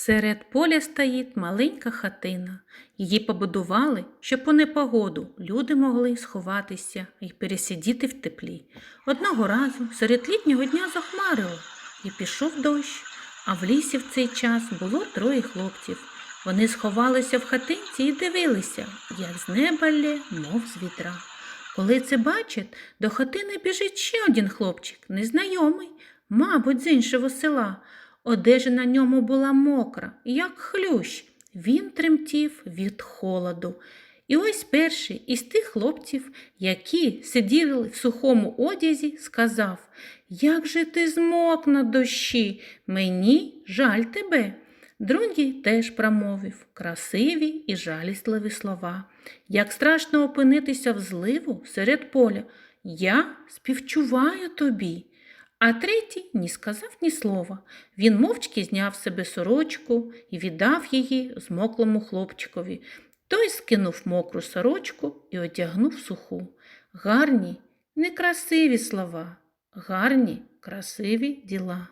Серед поля стоїть маленька хатина. Її побудували, щоб у непогоду люди могли сховатися і пересидіти в теплі. Одного разу серед літнього дня захмарило і пішов дощ, а в лісі в цей час було троє хлопців. Вони сховалися в хатинці і дивилися, як з неба лє, мов з вітра. Коли це бачать, до хатини біжить ще один хлопчик, незнайомий, мабуть, з іншого села. Одежа на ньому була мокра, як хлющ. Він тремтів від холоду. І ось перший із тих хлопців, які сиділи в сухому одязі, сказав Як же ти змок на дощі, мені жаль тебе. Другий теж промовив красиві і жалісливі слова. Як страшно опинитися в зливу серед поля, я співчуваю тобі. А третій ні сказав ні слова. Він мовчки зняв себе сорочку і віддав її змоклому хлопчикові. Той скинув мокру сорочку і одягнув суху. Гарні, некрасиві слова, гарні, красиві діла.